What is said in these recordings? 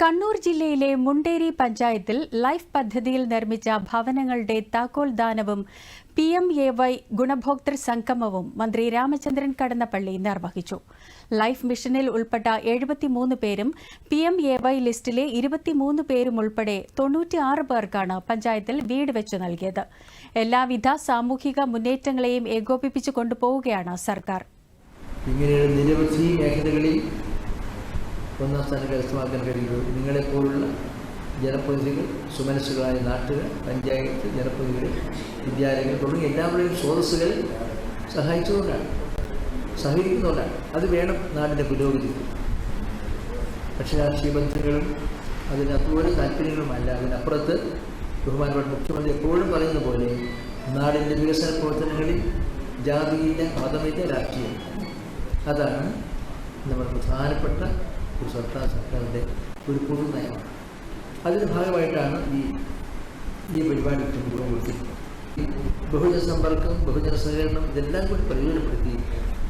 കണ്ണൂർ ജില്ലയിലെ മുണ്ടേരി പഞ്ചായത്തിൽ ലൈഫ് പദ്ധതിയിൽ നിർമ്മിച്ച ഭവനങ്ങളുടെ താക്കോൽ ദാനവും പി എം എ വൈ ഗുണഭോക്തൃ സംഗമവും മന്ത്രി രാമചന്ദ്രൻ കടന്നപ്പള്ളി നിർവഹിച്ചു. ലൈഫ് മിഷനിൽ ഉൾപ്പെട്ട എഴുപത്തിമൂന്ന് പേരും പി എം എ വൈ ലിസ്റ്റിലെ ഇരുപത്തിമൂന്ന് പേരും ഉൾപ്പെടെ തൊണ്ണൂറ്റിയാറ് പേർക്കാണ് പഞ്ചായത്തിൽ വീട് വെച്ചു നൽകിയത്. എല്ലാവിധ സാമൂഹിക മുന്നേറ്റങ്ങളെയും ഏകോപിപ്പിച്ചു കൊണ്ടുപോവുകയാണ് സർക്കാർ. ഇങ്ങനെയുള്ള നിരവധി മേഖലകളിൽ ഒന്നാം സ്ഥാനം കരസ്ഥമാക്കാൻ കഴിയുള്ളൂ നിങ്ങളെപ്പോലുള്ള ജനപ്രതിനിധികൾ സുമനസ്സുകളായ നാട്ടുകാർ പഞ്ചായത്ത് ജനപ്രതിനിധികൾ വിദ്യാലയങ്ങൾ തുടങ്ങി എല്ലാവരുടെയും സ്രോതസ്സുകൾ സഹായിച്ചുകൊണ്ടാണ് സഹകരിക്കുന്നതുകൊണ്ടാണ്. അത് വേണം നാടിന്റെ പുരോഗതി. പക്ഷേ രാഷ്ട്രീയ ബന്ധങ്ങളും അതിന് അതുപോലെ താല്പര്യങ്ങളുമല്ല. അതിനപ്പുറത്ത് ബഹുമാനപ്പെട്ട മുഖ്യമന്ത്രി എപ്പോഴും പറയുന്ന പോലെ നാടിന്റെ വികസന പ്രവർത്തനങ്ങളിൽ ജാതിയില്ല മതമില്ല രാഷ്ട്രീയം അതാണ് നമ്മുടെ പ്രധാനപ്പെട്ട ഒരു സർക്കാർ സർക്കാരിന്റെ ഒരു പൊതു നയമാണ്. അതിന്റെ ഭാഗമായിട്ടാണ് ഈ ഈ പരിപാടി രൂപം കൊടുത്തിരിക്കുന്നത് ഈ ബഹുജന സമ്പർക്കം ബഹുജന സഹകരണം ഇതെല്ലാം കൂടി പ്രയോജനപ്പെടുത്തി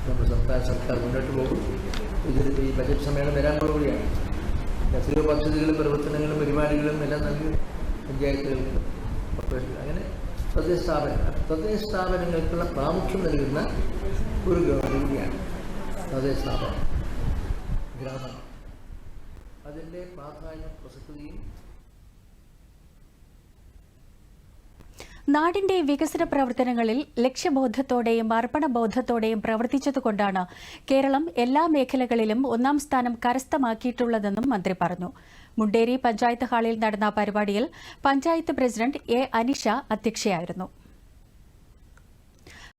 നമ്മുടെ സംസ്ഥാന സർക്കാർ മുന്നോട്ട് പോകും. ഇതിൽ ഈ ബജറ്റ് സമ്മേളനം വരാൻ പോവുകയാണ് എത്രയോ പദ്ധതികളും പ്രവർത്തനങ്ങളും പരിപാടികളും എല്ലാം നൽകി പഞ്ചായത്തുകൾക്ക് കോർപ്പറേഷൻ അങ്ങനെ തദ്ദേശ സ്ഥാപനങ്ങൾ തദ്ദേശ സ്ഥാപനങ്ങൾക്കുള്ള പ്രാമുഖ്യം നൽകുന്ന ഒരു ഗവൺമെന്റ് കൂടിയാണ് തദ്ദേശ സ്ഥാപനം. ഗ്രാമം. അതിന്റെ പ്രാധാന്യം പ്രസക്തിയും നാടിന്റെ വികസന പ്രവർത്തനങ്ങളിൽ ലക്ഷ്യബോധത്തോടെയും അർപ്പണബോധത്തോടെയും പ്രവർത്തിച്ചതുകൊണ്ടാണ് കേരളം എല്ലാ മേഖലകളിലും ഒന്നാം സ്ഥാനം കരസ്ഥമാക്കിയിട്ടുള്ളതെന്നും മന്ത്രി പറഞ്ഞു. മുണ്ടേരി പഞ്ചായത്ത് ഹാളിൽ നടന്ന പരിപാടിയിൽ പഞ്ചായത്ത് പ്രസിഡന്റ് എ അനിഷ അധ്യക്ഷയായിരുന്നു.